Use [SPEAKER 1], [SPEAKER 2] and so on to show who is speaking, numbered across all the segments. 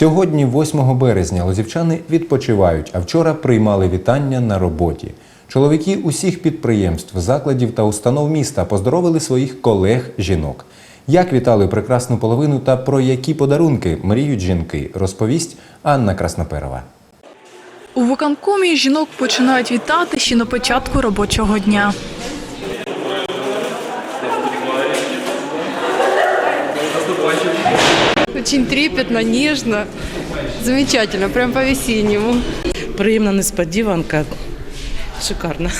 [SPEAKER 1] Сьогодні, 8 березня, лозівчани відпочивають, а вчора приймали вітання на роботі. Чоловіки усіх підприємств, закладів та установ міста поздоровили своїх колег-жінок. Як вітали прекрасну половину та про які подарунки мріють жінки, розповість Анна Красноперова.
[SPEAKER 2] У виконкомі жінок починають вітати ще на початку робочого дня.
[SPEAKER 3] Очень трепетно, нежно, замечательно, прям по-весеннему.
[SPEAKER 4] Приємна несподіванка. Шикарно.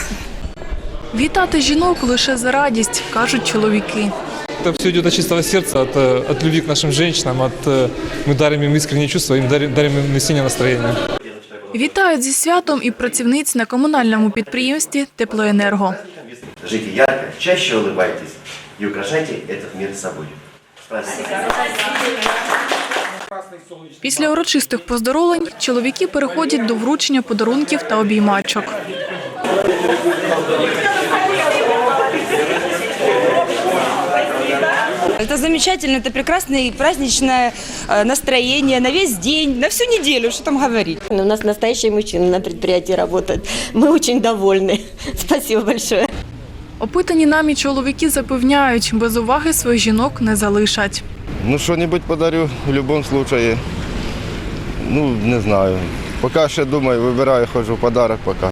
[SPEAKER 2] Вітати жінок лише за радість, кажуть чоловіки.
[SPEAKER 5] Это все идет от чистого сердца, от, э, от любви к нашим женщинам, от, э, мы дарим им искренние чувства, им дарим, дарим им весеннее настроение.
[SPEAKER 2] Вітають зі святом і працівниць на комунальному підприємстві Теплоенерго.
[SPEAKER 6] Живите ярко, чаще улыбайтесь и украшайте этот мир собой. Спасибо.
[SPEAKER 2] Після урочистих поздоровлень чоловіки переходять до вручення подарунків та обіймачок.
[SPEAKER 7] Это замечательно, это прекрасное праздничное э, настроение на весь день, на всю неделю, что там говорить.
[SPEAKER 8] У нас настоящие мужчины на предприятии работают. Мы очень довольны. Спасибо большое.
[SPEAKER 2] Опитані нами чоловіки запевняють, без уваги своїх жінок не залишать.
[SPEAKER 9] Ну, что-нибудь подарю в любом случае. Ну, не знаю. Поки ще думаю, вибираю, ходжу в подарок поки.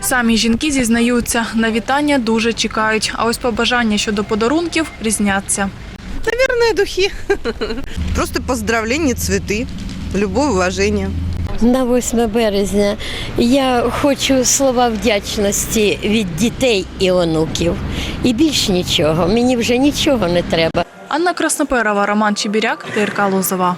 [SPEAKER 2] Самі жінки зізнаються, на вітання дуже чекають, а ось побажання щодо подарунків різняться.
[SPEAKER 3] Наверное, духи. Просто поздравления, цветы, любовь, уважение.
[SPEAKER 8] На 8 березня я хочу слова вдячності від дітей і онуків. І більш нічого. Мені вже нічого не треба.
[SPEAKER 2] Анна Красноперова, Роман Чебіряк, ТРК Лозова.